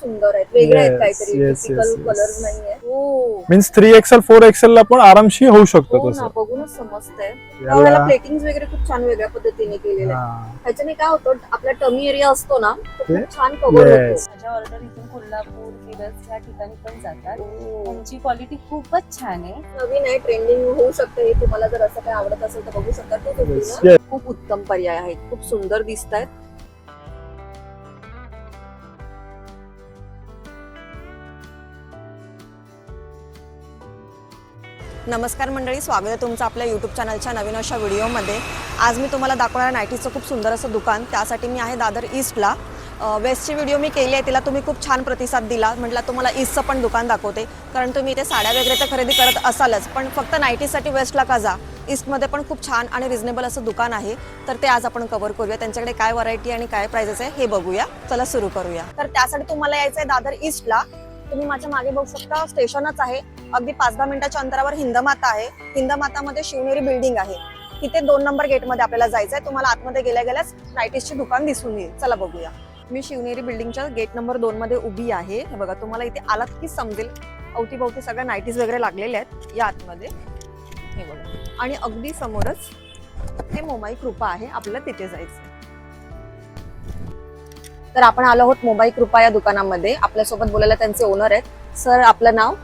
सुंदर आहेत. वेगळे आहेत Yes, काहीतरी. yes, typical yes, yes. Colour नाहीये. हो. Means three Excel four Excel ला पण आरामशी होऊ शकतो हो तसं. बघूनच समजतंय. याला- त्याला प्लेटिंग वगैरे खूप छान वेगळ्या पद्धतीने केलेलं आहे हा. ह्याच्याने काय होतं आपला टमी एरिया असतो ना तो ते- खूप छान कव्हर Yes. होतो माझ्या ऑर्डर इथून कोल्हापूर मिरज या ठिकाणी पण जातात. हो. त्यांची क्वालिटी खूपच छान आहे. नवीन आहे ट्रेंडिंग होऊ शकते हे. तुम्हाला जर असं काय आवडत असेल तर बघू शकता. yes. खूप उत्तम पर्याय आहेत. खूप सुंदर दिसत आहेत नमस्कार मंडळी स्वागत आहे तुमचं आपल्या यूट्यूब चॅनलच्या नवीन अशा व्हिडिओमध्ये. आज मी तुम्हाला दाखवणार नायटीचं खूप सुंदर असं दुकान. त्यासाठी मी आहे दादर ईस्टला. वेस्टची व्हिडिओ मी केली आहे तिला तुम्ही खूप छान प्रतिसाद दिला. म्हटलं तुम्हाला ईस्टचं पण दुकान दाखवते. कारण तुम्ही इथे साड्या वगैरे तर खरेदी करत असालच. पण फक्त नायटीसाठी वेस्टला का जा? ईस्टमध्ये पण खूप छान आणि रिझनेबल असं दुकान आहे. तर ते आज आपण कव्हर करूया. त्यांच्याकडे काय व्हरायटी आणि काय प्राइजेस आहे हे बघूया. चला सुरू करूया. तर त्यासाठी तुम्हाला यायचं आहे दादर ईस्टला. तुम्ही माझ्या मागे बघू शकता स्टेशनच आहे. अगदी पाच दहा मिनिटाच्या अंतरावर हिंदमाता आहे. हिंदमातामध्ये शिवनेरी बिल्डिंग आहे. तिथे दोन नंबर गेटमध्ये आपल्याला जायचं आहे तुम्हाला आतमध्ये गेल्या गेल्यास नाईटीजची दुकान दिसून येईल. चला बघूया. मी शिवनेरी बिल्डिंगच्या गेट नंबर दोन मध्ये उभी आहे. हे बघा तुम्हाला इथे आलात की समजेल. अवतीभवती सगळ्या नाईटीज वगैरे लागलेल्या आहेत या आतमध्ये. हे बघा. आणि अगदी समोरच ते मोमाई कृपा आहे. आपल्याला तिथे जायचं तर आपण आलो आहोत मोबाईल कृपा या दुकानामध्ये. आपल्यासोबत बोलायला त्यांचे ओनर आहेत. सर आपलं नाव?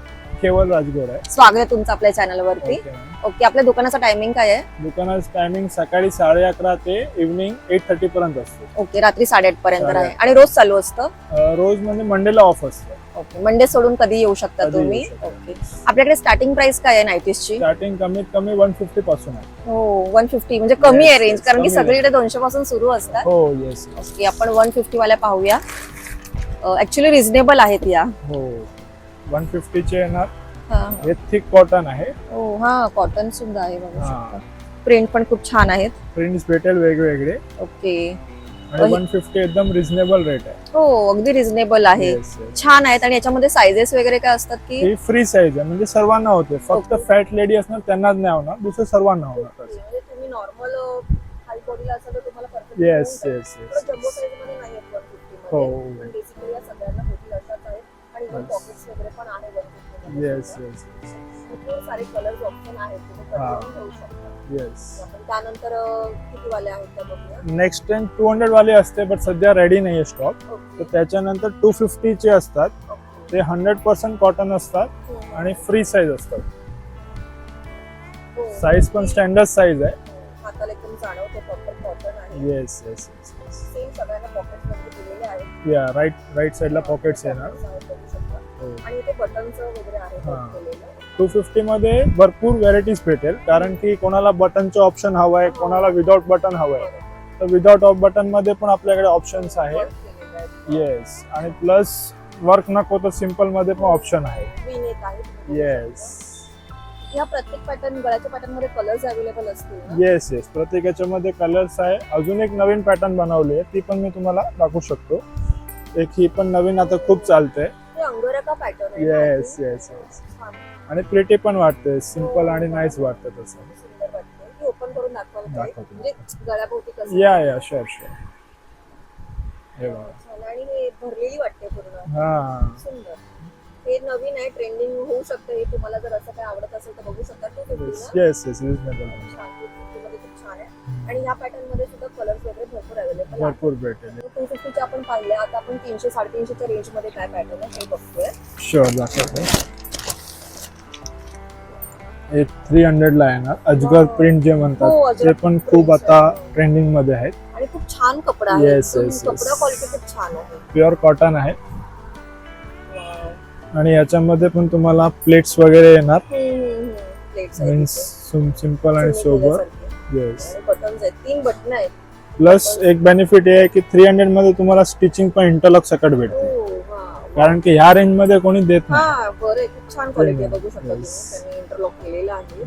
केवळ राजगोर आहे. स्वागत आहे तुमचं आपल्या चॅनलवरती Okay, ma'am. ओके आपल्या दुकानाचं टायमिंग काय आहे? दुकानाचं टायमिंग सकाळी साडे अकरा ते इव्हनिंग एट थर्टी पर्यंत असतो. ओके रात्री साडेआठ पर्यंत आहे. आणि रोज चालू असतं? रोज म्हणजे मंडेला ऑफ असतं. ओके मंडे सोडून कधी येऊ शकता कधी तुम्ही? येऊ शकता. ओके आपल्याकडे स्टार्टिंग प्राइस काय आहे नाईटीजची स्टार्टिंग कमीत कमी वन फिफ्टी पासून आहे. हो वन फिफ्टी म्हणजे कमी Yes, आहे रेंज yes, कारण की कमी आहे. सगळीकडे दोनशे पासून सुरू असतात. हो येस आपण वन फिफ्टी वाल्या पाहूया. ऍक्च्युली रिझनेबल आहेत या. हो वन फिफ्टीचे येणार हा. हे थिक कॉटन आहे. हो हा कॉटन सुद्धा आहे बघू. शकता. प्रिंट पण खूप छान आहेत. प्रिंट्स भेटेल वेगवेगळे. ओके वन फिफ्टी एकदम रिझनेबल रेट आहे हो अगदी रिझनेबल आहे Yes, yes. छान आहेत आणि याच्यामध्ये सायझेस वगैरे काय असतात की ही फ्री साईज आहे म्हणजे सर्वांना होते फक्त. फॅट लेडी असणार त्यांनाच नाही होणार दुसरं सर्वांना होणार म्हणजे तुम्ही नॉर्मल हाय बॉडीला असाल तर तुम्हाला perfect येस होऊन येस जाईल. येस थोडं जम्बो साईजमध्ये नाही आहेत 150 हो. मध्ये. पण बेसिकली या सगळ्यांना होतील अशाच आहेत आणि Yes. पॉकेट्स वगैरे पण आहे 150 मध्ये येस. येस भरपूर सारे कलर्स ऑप्शन आहेत तुम्ही हा. कलर घेऊ शकता येस आपण त्यानंतर किती वाले आहेत त्या बघूया नेक्स्ट टाइम टू हंड्रेड वाले असते बट सध्या रेडी नाही आहे स्टॉक तर त्याच्यानंतर टू फिफ्टीचे असतात. ते हंड्रेड पर्सेंट कॉटन असतात हो. आणि फ्री साईज असतात हो. साईज पण स्टँडर्ड साईज आहे हाताला एकदम जाणवते प्रॉपर कॉटन आहे येस येस येस सेम सगळ्यांना पॉकेटमध्ये दिलेले आहेत या राईट राईट साईडला पॉकेट्स येणार. हो. आणि बटनचं वगैरे आहे हा. टू फिफ्टी मध्ये भरपूर व्हेरायटीज भेटेल. कारण की कोणाला बटनचं ऑप्शन हवं आहे कोणाला विदाउट बटन हवं आहे तर विदाउट ऑफ बटनमध्ये पण आपल्याकडे ऑप्शन्स आहे. येस आणि प्लस वर्क नको तर सिंपलमध्ये पण ऑप्शन आहे. येस. या प्रत्येक पॅटर्न गळ्याच्या पॅटर्नमध्ये कलर्स अवेलेबल असतील ना? येस येस प्रत्येक याच्यामध्ये कलर्स आहे. अजून एक नवीन पॅटर्न बनवली आहे. ती पण मी तुम्हाला दाखवू शकतो. एक ही पण नवीन आता खूप चालते ते अंगरखा पॅटर्न? Yes yes yes. आणि प्लेटी पण वाटते सिंपल आणि नाईस वाटतं तसं. सुंदर वाटतं. ती ओपन करून दाखवायला पाहिजे दाखवतो. म्हणजे गळ्याभोवती कसं या या शुअर शुअर हे बघा. आणि हे भरलेली वाटते पूर्ण. हा. सुंदर. हे नवीन आहे ट्रेंडिंग होऊ शकतं. हे तुम्हाला जर असं आवडत असेल तर बघू शकता. Two fifty yes yes reasonable छान टू फिफ्टी मध्ये खूप छान आहे. आणि ह्या पॅटर्नमध्ये सुद्धा कलर्स वगैरे भरपूर अवेलेबल भरपूर भेटेल. टू फिफ्टीचे आपण पाहिले. आता आपण तीनशे साडेतीनशेच्या रेंजमध्ये काय पॅटर्न आहे हे बघतोय. शुअर दाखवतो. हे थ्री हंड्रेडला येणार अजगर. प्रिंट जे हो, म्हणतात अजगर ते पण खूप आता ट्रेंडिंगमध्ये आहेत. आणि खूप छान कपडा आहे. Yes, एकदम yes, yes. कपडा क्वालिटी खूप छान आहे. प्युअर कॉटन आहे. आणि याच्यामध्ये पण तुम्हाला प्लेट्स वगैरे येणार. मीन्स. सिंपल आणि सोबर. येस आहेत. तीन बटन आहेत. प्लस एक बेनिफिट हे आहे की थ्री हंड्रेडमध्ये तुम्हाला स्टिचिंग पण इंटरलॉक सकट भेटते. हो. कारण की ह्या रेंजमध्ये कोणी देत नाही. हा बरं आहे. खूप छान क्वालिटी आहे. बघू शकता तुम्ही. Yes. त्यांनी इंटरलॉक केलेलं आहे.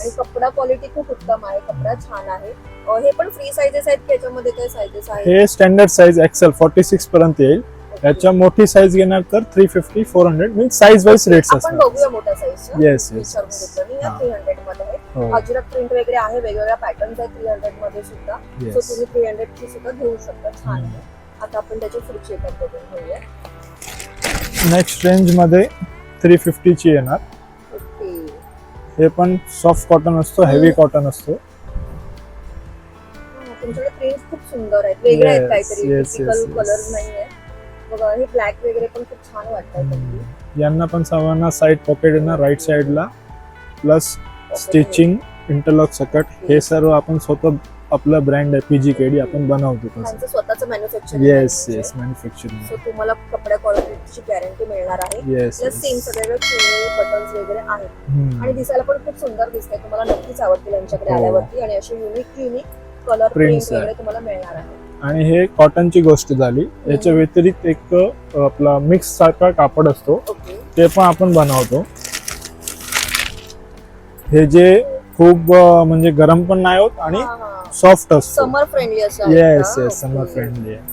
आणि कपडा क्वालिटी खूप उत्तम आहे. कपडा छान आहे. अं, हे पण फ्री साईजेस आहेत की याच्यामध्ये काय साईजेस आहेत? हे standard size XL forty six पर्यंत येईल. याच्या मोठी साईज घेणार तर three fifty four hundred means size wise rates आपण असणार. बघूया मोठ्या साईजच्या येस येस हा. थ्री हंड्रेडमध्ये आहे. हो. प्रिंट वगैरे आहे. वेगवेगळ्या पॅटर्न्स आहेत थ्री हंड्रेडमध्ये सुद्धा. सो तुम्ही थ्री हंड्रेड ची सुद्धा घेऊ शकता. छान आहे. आता आपण त्याची पुढची एक बघून घेऊया. नेक्स्ट रेंजमध्ये थ्री फिफ्टीची येणार. हे पण सॉफ्ट कॉटन असतो हेवी कॉटन असतो. तुमच्याकडे प्रिंट खूप सुंदर आहेत. वेगळे आहेत Yes, काहीतरी yes, yes, typical yes. Colour नाहीये. बघा हे ब्लॅक वगैरे पण खूप छान वाटतात यांना पण सर्वांना साईड पॉकेट येणार राईट साईडला प्लस स्टिचिंग इंटरलॉक सकट. हे सर्व आपण स्वतः आपलं ब्रँड आहे पीजी केडी आपण बनवतो तसं. स्वतःचं manufacture yes yes manufacturing so तुम्हाला कपड्या क्वालिटीची गॅरंटी मिळणार आहे. येस प्लस सेम सगळे बटन्स वगैरे आहेत. आणि दिसायला पण खूप सुंदर दिसतंय. तुम्हाला नक्कीच आवडतील यांच्याकडे हो. आल्यावरती. आणि असे unique unique colour Prints print आहे. वगैरे तुम्हाला मिळणार आहे. आणि हे कॉटनची गोष्ट झाली. याच्या व्यतिरिक्त एक अ, आपला मिक्स सारखा कापड असतो. ओके. ते पण आपण बनवतो. हे जे खूप म्हणजे गरम पण नाही होत आणि सॉफ्ट असतो समर फ्रेंडली असं आहे येस का? येस समर Okay. फ्रेंडली आहे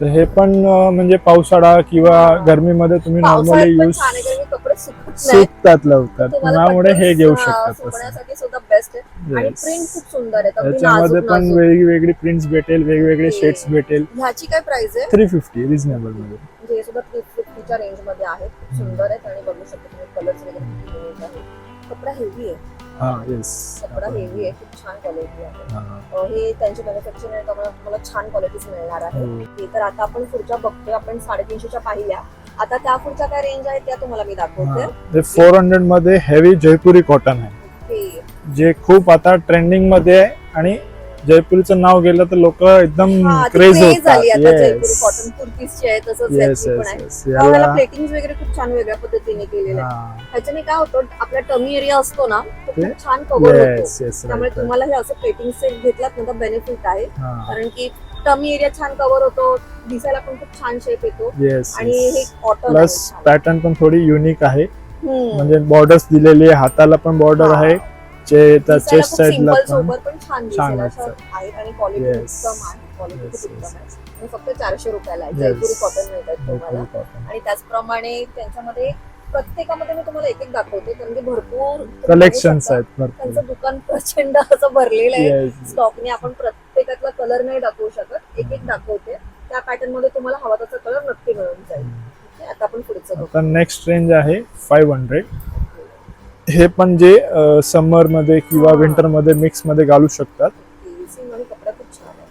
तर हे पण अ, म्हणजे पावसाळा किंवा. गरमीमध्ये तुम्ही नॉर्मली पावसाळ्यात पण यूज छान आहे कारण की कपडे सुकत नाही सुकतात लवकर तुम्हाला त्यामुळे हे घेऊ हा, शकतात तसं. सुकण्यासाठी सुद्धा बेस्ट आहे आणि Yes. प्रिंट खूप सुंदर आहे अगदी याच्यामध्ये नाजूक पण नाजूक. वेगवेगळी प्रिंट्स भेटेल वेगवेगळे Okay. शेड्स भेटेल ह्याची काय प्राइस आहे थ्री फिफ्टी रिझनेबलमध्ये म्हणजे हे सुद्धा थ्री फिफ्टीच्या रेंजमध्ये आहेत खूप सुंदर आहेत आणि बघू शकता तुम्ही कलर्स वगैरे किती unique आहेत कपडा हेवी आहे हा येस कपडा हेवी आहे खूप छान क्वालिटी आहे. हे. त्यांचे मॅन्युफॅक्चरिंग आहे त्यामुळे तुम्हाला छान क्वालिटीज मिळणार आहे. हो. हे तर आता आपण पुढच्या बघतोय आपण साडेतीनशेच्या पाहिल्या. आता त्या पुढच्या काय रेंज त्या तुम्हाला मी दाखवते. फोर हंड्रेडमध्ये हेवी जयपुरी कॉटन आहे. जे खूप आता ट्रेंडिंगमध्ये आहे आणि जयपुरीचं नाव गेलं तर लोक एकदम क्रेज होतात. कॉटन कुर्तीजची आहे तसंच प्लेटिंग वगैरे खूप छान वेगळ्या पद्धतीने केलेलं आहे. ह्याच्याने काय होतं आपला टमी एरिया असतो ना तो ते- खूप छान कव्हर होतो. त्यामुळे तुम्हाला हे असं प्लेटिंग सेट घेतलात ना तर बेनिफिट आहे. कारण की टमी एरिया छान कव्हर होतो दिसायला पण खूप छान शेप येतो. आणि हे कॉटन प्लस पॅटर्न पण थोडी युनिक आहे. म्हणजे म्हणजे बॉर्डर्स दिलेली आहे हाताला पण बॉर्डर आहे. चे त्या चेस्ट सिंपल पण छान. आहेत आणि क्वालिटी. उत्तम आहे. क्वालिटी उत्तम फक्त चारशे रुपयाला. जयपुरी कॉटन मिळतात तुम्हाला. आणि त्याचप्रमाणे त्यांच्यामध्ये प्रत्येकामध्ये मी तुम्हाला एक एक दाखवते. कारण की भरपूर बघू आहेत त्यांचं दुकान प्रचंड असं भरलेलं आहे. स्टॉकने आपण प्रत्येकातला कलर नाही दाखवू शकत. एक एक दाखवते. त्या पॅटर्नमध्ये तुम्हाला हवा तसा कलर नक्की मिळून जाईल? आता आपण पुढचं नेक्स्ट रेंज आहे फाईव्ह हंड्रेड हे पण जे समरमध्ये किंवा हा. विंटरमध्ये मिक्समध्ये घालू शकतात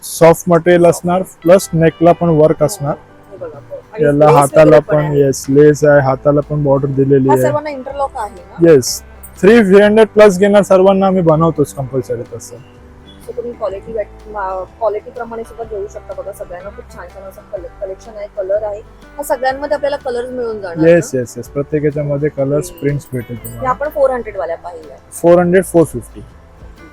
सॉफ्ट मटेरियल असणार प्लस नेकला पण वर्क असणार याला हाताला पण. येस लेस आहे हाताला पण बॉर्डर दिलेली आहे yes three three hundred plus घेणार सर्वांना आम्ही बनवतोच कंपल्सरी तसं So तुम्ही क्वालिटी क्वालिटी प्रमाणे सुद्धा घेऊ शकता बघा सगळ्यांना. खूप छान छान असं कलेक्शन आहे कलर आहे. हा सगळ्यांमध्ये आपल्याला कलर मिळून जाणार येस येस येस प्रत्येकाच्या मध्ये कलर्स. प्रिंट्स भेटेल तुम्हाला. आपण फोर हंड्रेड वाल्या पाहिल्या. फोर हंड्रेड फोर फिफ्टी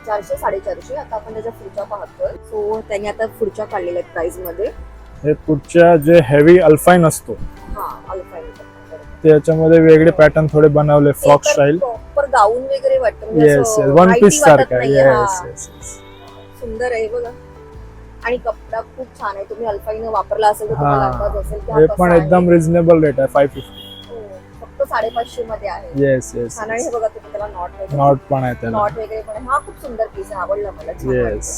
चारशे साडेचारशे. आता आपण त्याच्या पुढच्या पाहतोय. सो त्यांनी आता पुढच्या काढलेल्या आहेत प्राइसमध्ये. हे पुढच्या जे हेवी अल्फाईन असतो हा अल्फाईन ते याच्यामध्ये वेगळे पॅटर्न थोडे बनवले फ्रॉक स्टाईल प्रॉपर गाऊन वगैरे वाटतं. येस असं वन पीस सारखा. येस येस सुंदर आहे बघा. आणि कपडा खूप छान आहे. तुम्ही अल्फाईन वापरला असेल तर तुम्हाला असेल की हा हे कसा पण आहे. एकदम रिझनेबल रेट आहे फाय फिफ्टी हो, फक्त साडेपाचशे मध्ये आहे. येस येस छान आणि हे बघा तुम्ही त्याला नॉट नॉट पण आहे त्याला. नॉट वगैरे पण आहे. हा खूप सुंदर पीस आहे. आवडला मला. छान येस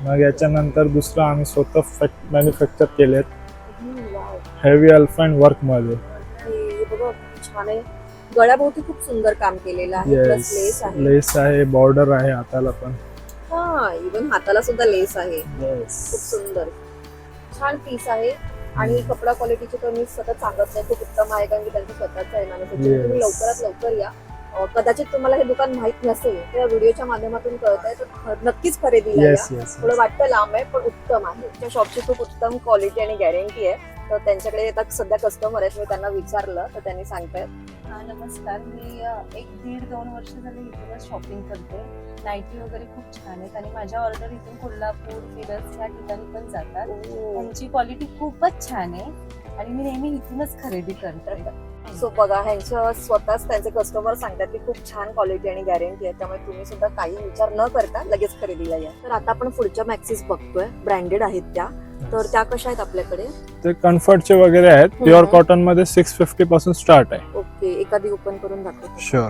मग याच्यानंतर दुसरं आम्ही स्वतः मॅन्युफॅक्चर केलेत. हम्म. हेवी अल्फाईन वर्कमध्ये. हे हे बघा किती छान आहे. गळ्याभोवती खूप सुंदर काम केलेलं आहे. प्लस लेस आहे. लेस आहे बॉर्डर आहे हाताला पण. हा इवन हाताला सुद्धा लेस आहे. खूप सुंदर. छान पीस आहे. आणि कपडा क्वालिटीची तर मी सतत सांगत नाही. खूप उत्तम आहे कारण की त्यांचं स्वतःच आहे Yes. तुम्ही लवकरात लवकर या. कदाचित तुम्हाला हे दुकान माहीत नसेल त्या व्हिडिओच्या माध्यमातून कळत आहे तर नक्कीच खरेदीला या. थोडं वाटतं लांब आहे पण उत्तम आहे. त्या शॉपची खूप उत्तम क्वालिटी आणि गॅरंटी आहे. तर त्यांच्याकडे आता सध्या कस्टमर आहेत मी त्यांना विचारलं तर त्यांनी सांगतायत. हा नमस्कार. मी एक दीड दोन वर्ष झाली इथूनच शॉपिंग करते. नाईटी वगैरे खूप छान आहेत आणि माझ्या ऑर्डर इथून कोल्हापूर मिरज या ठिकाणी पण जातात. त्यांची क्वालिटी खूपच छान आहे आणि मी नेहमी इथूनच खरेदी करते. सो बघा ह्यांच्या स्वतःच त्यांचे कस्टमर सांगतात की खूप छान क्वालिटी आणि गॅरंटी आहे. त्यामुळे तुम्ही सुद्धा काही विचार न करता लगेच खरेदीला या. तर आता आपण पुढच्या मॅक्सिस बघतोय. ब्रँडेड आहेत त्या. तर त्या कशा आहेत आपल्याकडे? ते कम्फर्टचे वगैरे आहेत. प्युअर. कॉटनमध्ये सिक्स फिफ्टी पासून स्टार्ट आहे. ओके एखादी ओपन करून दाखवतो. शुअर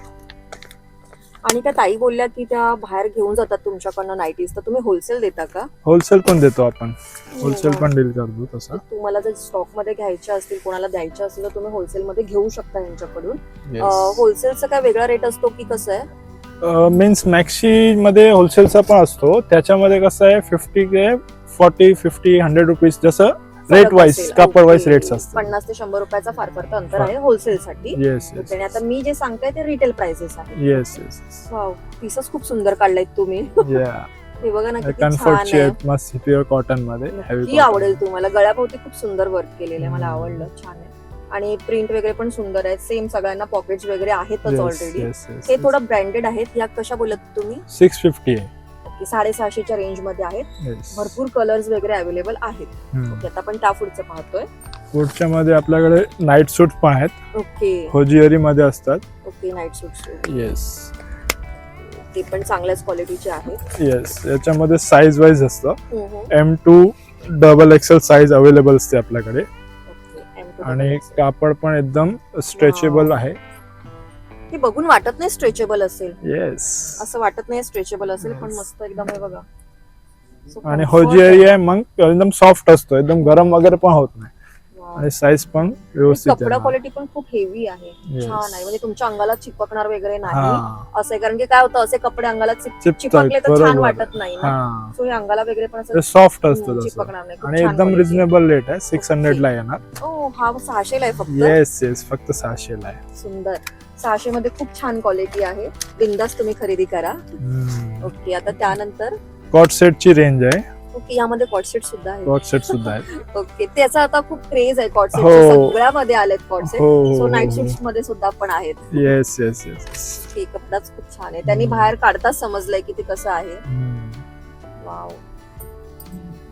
आणि त्या ताई बोलल्या की त्या बाहेर घेऊन जातात तुमच्याकडनं नाईटीज तर तुम्ही होलसेल देता का? होलसेल पण देतो आपण. होलसेल पण डील करतो तसं. तुम्हाला जर स्टॉकमध्ये घ्यायच्या असतील कोणाला द्यायच्या असतील तर तुम्ही होलसेल मध्ये घेऊ शकता यांच्याकडून. होलसेलचा काय वेगळा रेट असतो की कसं आहे? मीन्स मॅक्सी मध्ये होलसेलचा पण असतो. त्याच्यामध्ये कसं आहे फिफ्टी के फॉर्टी फिफ्टी हंड्रेड रुपीज जसं रेट वाईज. कापड वाईज. रेट्स असतात पन्नास ते शंभर रुपयाचा फार फार तर अंतर. आहे होलसेल साठी. येस आणि आता मी जे सांगते ते रिटेल प्राइसेस आहे येस येस वाव पीसच खूप सुंदर काढलायत तुम्ही. हे बघा ना किती छान कम्फर्टची आहे. आहेत मस्त प्युअर कॉटनमध्ये नक्की आवडेल तुम्हाला. गळ्याभोवती खूप सुंदर वर्क केलेलं आहे मला हम्म. आवडलं. छान आहे. आणि प्रिंट वगैरे पण सुंदर आहे सेम सगळ्यांना पॉकेट्स वगैरे आहेतच ऑलरेडी हे थोडं ब्रँडेड आहेत. या कशा बोलत तुम्ही? सिक्स फिफ्टी आहे. ओके साडेसहाशेच्या रेंजमध्ये आहेत. Yes. भरपूर कलर्स वगैरे अवेलेबल आहेत. हम्म. ओके आता आपण त्या पुढचं पाहतोय. पुढच्या मध्ये आपल्याकडे नाईट सूट पण आहेत. ओके. होजिअरी मध्ये असतात. ओके नाईट सूट येस ते पण चांगल्याच क्वालिटीचे आहेत. येस याच्यामध्ये साईज वाईज असतं. M to double XL size available असते आपल्याकडे. ओके, M2 आणि double XL. कापड पण एकदम स्ट्रेचेबल आहे. हे बघून वाटत नाही स्ट्रेचेबल असेल. येस असं वाटत नाही स्ट्रेचेबल असेल पण. मस्त एकदम हे बघा. आणि comfort होजिअरी आहे. मग एकदम सॉफ्ट असतो एकदम गरम वगैरे पण होत नाही. आणि साईज पण व्यवस्थित कपडा. क्वालिटी पण खूप हेवी आहे. छान आहे. म्हणजे तुमच्या अंगाला चिपकणार वगैरे नाही. हा. असं कारण की काय होतं असे कपडे अंगाला चिपकले तर छान. वाटत नाही ना. हा. सो हे अंगाला वगैरे पण सॉफ्ट असतं चिपकणार नाही. आणि एकदम. रिझनेबल रेट आहे. सिक्स हंड्रेड ला येणार. ओ हा सहाशे ला आहे फक्त? येस येस फक्त सहाशे ला आहे. सुंदर. सहाशे मध्ये खूप छान क्वालिटी आहे. बिंदास तुम्ही खरेदी करा. ओके आता त्यानंतर कॉट सेटची रेंज आहे. ओके यामध्ये कॉटसेट सुद्धा आहे. कॉट सेट सुद्धा आहे. ओके त्याचा आता खूप क्रेज आहे कॉटसेट हो. सगळ्यामध्ये आलेत कॉटसेट हो सो नाईट सूट्समध्ये सुद्धा पण आहेत. येस येस येस हे कपडाच खूप छान आहे. त्यांनी. बाहेर काढताच समजलंय की ते कसं आहे. वाव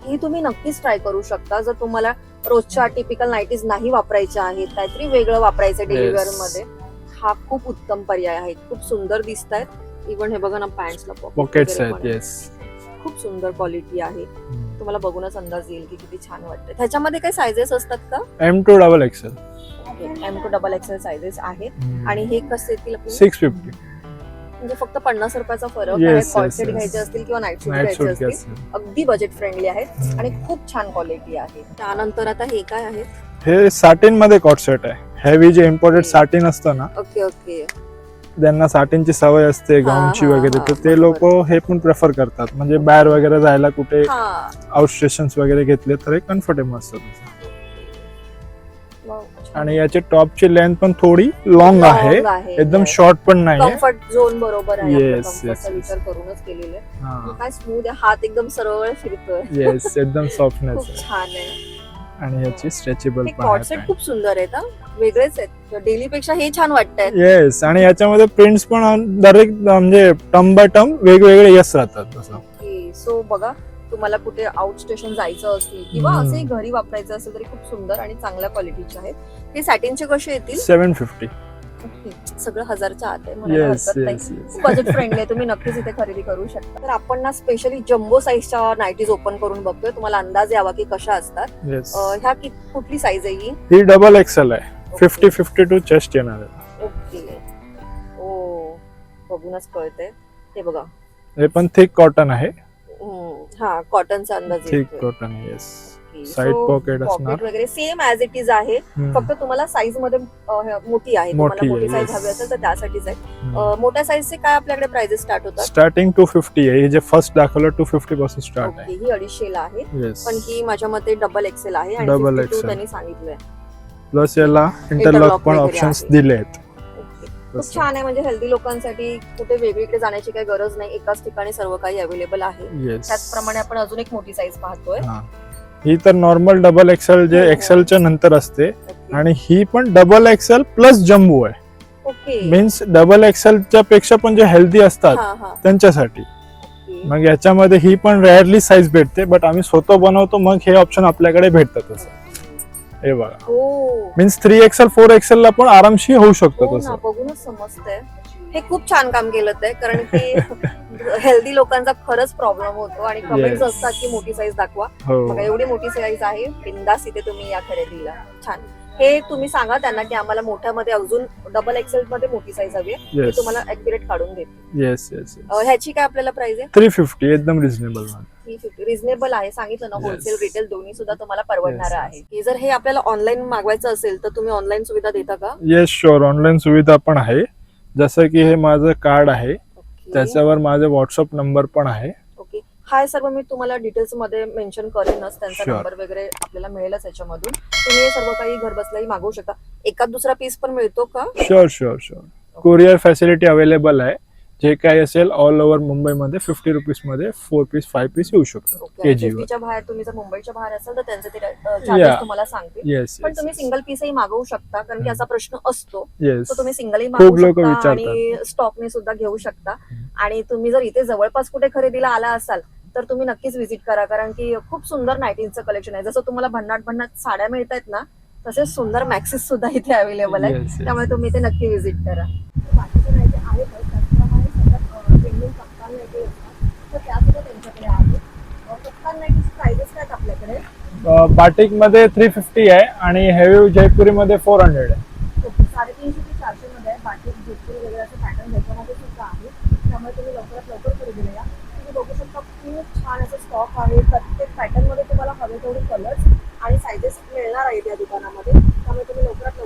ही तुम्ही नक्कीच ट्राय करू शकता. जर तुम्हाला रोजच्या टिपिकल नाईटीज नाही वापरायच्या आहेत काहीतरी वेगळं वापरायचं डेली. वेअरमध्ये हा खूप उत्तम पर्याय आहे. खूप सुंदर दिसत आहेत इव्हन हे बघा ना पॅन्ट्सला पॉकेट्स आहेत येस खूप सुंदर क्वालिटी आहे. तुम्हाला बघूनच अंदाज येईल की किती छान वाटतं ह्याच्यामध्ये काही सायझेस असतात का? M to double XL M to double XL sizes आहेत. आणि हे कसे येतील सिक्स फिफ्टी म्हणजे फक्त पन्नास रुपयाचा फरक yes. घ्यायचे असतील किंवा नाईट नाईट घ्यायचे असतील अगदी बजेट फ्रेंडली आहेत आणि खूप छान क्वालिटी आहे. त्यानंतर आता हे काय आहे? हे साटिनमध्ये कॉट सेट आहे. हेवी जे इम्पोर्टेड साटिन असतं ना ओके ओके ज्यांना साटिनची सवय असते गाऊनची हा, वगैरे. हा, तर ते लोक हे पण प्रेफर करतात. म्हणजे बाहेर वगैरे जायला कुठे हा. आउट स्टेशन वगैरे घेतले तर हे कम्फर्टेबल छान. आणि याची टॉपची लेंथ पण थोडी लॉंग आहे. एकदम. शॉर्ट पण नाही कम्फर्ट झोन बरोबर आहे आपल्या Yes, comfort yes, चा yes. विचार करूनच केलेलं आहे. काय स्मूथ आहे. हात एकदम सरळ फिरतोय. येस एकदम सॉफ्टनेस आहे. छान आहे. आणि याची स्ट्रेचेबल हे पण कॉर्डसेट खूप सुंदर आहेत हा. वेगळेच आहेत. डेली पेक्षा हे छान वाटतंय. येस आणि याच्यामध्ये प्रिंट्स पण दरेक म्हणजे टर्म बाय टर्म वेगवेगळे यस राहतात तसं. सो बघा तुम्हाला कुठे आउट स्टेशन जायचं असेल किंवा हम्म. असंही घरी वापरायचं असेल तरी खूप सुंदर आणि चांगल्या क्वालिटीचे आहेत. हे सॅटिनचे कसे येतील? Seven fifty. सगळं हजारच्या आत आहे. बजेट फ्रेंडली आहे. तुम्ही नक्कीच इथे खरेदी करू शकता. तर आपण ना स्पेशली जम्बो साईजच्या नाईटीज ओपन करून बघतोय. तुम्हाला अंदाज यावा की कशा असतात. ह्या कुठली साईज आहे ही? ही डबल एक्सेल आहे. फिफ्टी फिफ्टी टू चेस्ट येणार आहे. ओके ओ बघूनच कळतंय. हे बघा. हे पण थिक कॉटन आहे. हा कॉटनचा अंदाज thick. Cotton yes Okay. Side So, pocket pocket असणार. वगैरे सेम ऍज इट इज आहे. फक्त तुम्हाला साईजमध्ये अं, हे मोठी आहे. तुम्हाला मोठी मोठी आहे, साईज yes. हवी असेल तर त्यासाठीच आहे. अं, मोठ्या साईजचे काय आपल्याकडे प्राइजेस स्टार्ट होतात? स्टार्टिंग टू फिफ्टी आहे. हे जे फर्स्ट दाखवलं टू फिफ्टी पासून स्टार्ट ओके आहे. ही अडीचशेला आहे. येस पण ही माझ्या मते डबल एक्सेल आहे आणि Double 52 XL. त्यांनी सांगितलंय. प्लस याला Interlock इंटरलॉक पण वगैरे ऑप्शन्स आहे. दिले आहेत ओके. खूप छान आहे. म्हणजे हेल्दी लोकांसाठी कुठे वेगळीकडे जाण्याची काही गरज नाही. एकाच ठिकाणी सर्व काही अवेलेबल आहे. येस त्याचप्रमाणे आपण अजून एक मोठी साईज पाहतोय. ही. तर नॉर्मल डबल एक्सेल जे हो, हो. एक्सेलच्या नंतर असते. आणि ही पण डबल एक्सेल प्लस जम्बू आहे. मीन्स डबल एक्सेलच्या पेक्षा पण जे हेल्दी असतात हा हा. त्यांच्यासाठी. मग याच्यामध्ये ही पण रेअरली साईज भेटते बट आम्ही स्वतः बनवतो मग हे ऑप्शन आपल्याकडे भेटतात तसं. हे बघा. हो. Means three XL four XL ला पण आरामशी होऊ शकतो हो तसं. बघूनच समजतंय. हे खूप छान काम केलं ते कारण की हेल्दी लोकांचा खरंच प्रॉब्लेम होतो आणि कमेंट्स Yes. असतात की मोठी साईज दाखवा. हो. एवढी मोठी साईज आहे बिंदास इथे तुम्ही या खरेदीला. छान. हे तुम्ही सांगा त्यांना की आम्हाला मोठ्यामध्ये अजून डबल एक्सेल मध्ये मोठी साईज हवी आहे ते येस तुम्हाला ऍक्युरेट काढून देते येस येस ह्याची काय आपल्याला प्राइस आहे? थ्री फिफ्टी एकदम रिझनेबल थ्री फिफ्टी रिझनेबल आहे सांगितलं ना Yes. होलसेल रिटेल दोन्ही सुद्धा तुम्हाला परवडणार Yes, आहे. की जर हे आपल्याला ऑनलाईन मागवायचं असेल तर तुम्ही ऑनलाईन सुविधा देता का? येस शुअर ऑनलाईन सुविधा पण आहे. जसं की हे माझं कार्ड आहे. त्याच्यावर माझे व्हॉट्सअप नंबर पण आहे. ओके. हा सर्व मी तुम्हाला डिटेल्समध्ये मेन्शन करेनच त्यांचा Sure. नंबर वगैरे आपल्याला मिळेलच याच्यामधून. तुम्ही हे सर्व काही घर बसल्याही मागवू शकता. एकाच दुसरा पीस पण मिळतो का? Sure sure sure courier facility available आहे. जे काही असेल ऑल ओव्हर मुंबईमध्ये फिफ्टी रुपीजमध्ये फोर पीस फाय पीस येऊ शकतो. के जी बाहेर तुम्ही जर मुंबईच्या बाहेर असाल तर त्यांचे ते Yeah. चार्जेस तुम्हाला सांगतील. येस पण तुम्ही सिंगल पीसही मागवू शकता कारण की असा प्रश्न असतो. येस तो तुम्ही सिंगलही खूप मागवू लोकं शकता विचारतात. आणि स्टॉकने सुद्धा घेऊ शकता. आणि तुम्ही जर इथे जवळपास कुठे खरेदीला आला असाल तर तुम्ही नक्कीच व्हिजिट करा कारण की खूप सुंदर नाईटींचं कलेक्शन आहे. जसं तुम्हाला भन्नाट भन्नाट साड्या मिळत आहेत ना तसेच सुंदर मॅक्सिस सुद्धा इथे अवेलेबल आहेत. Yes, yes. त्यामुळे तुम्ही ते नक्की व्हिजिट करा. बाकीचे त्याचप्रमाणे सगळ्यात ट्रेंडिंग कप्तान नाईटी असतात तर त्या सुद्धा त्यांच्याकडे आहेत अं, कप्तान नाईटीची प्राइजेस काय आहेत आपल्याकडे? बाटिकमध्ये थ्री फिफ्टी आहे आणि हेवी जयपुरी मध्ये फोर हंड्रेड आहे साडेतीनशे ते चारशे मध्ये आहे. बाटिक वगैरे असे पॅटर्न ह्याच्यामध्ये सुद्धा आहे. त्यामुळे तुम्ही लवकरात लवकर या तुम्ही बघू शकता खूप छान असं स्टॉक आहे. प्रत्येक पॅटर्नमध्ये तुम्हाला हवे तेवढे कलर्स आणि सायझेस मिळणार आहेत या दुकानामध्ये. त्यामुळे तुम्ही लवकरात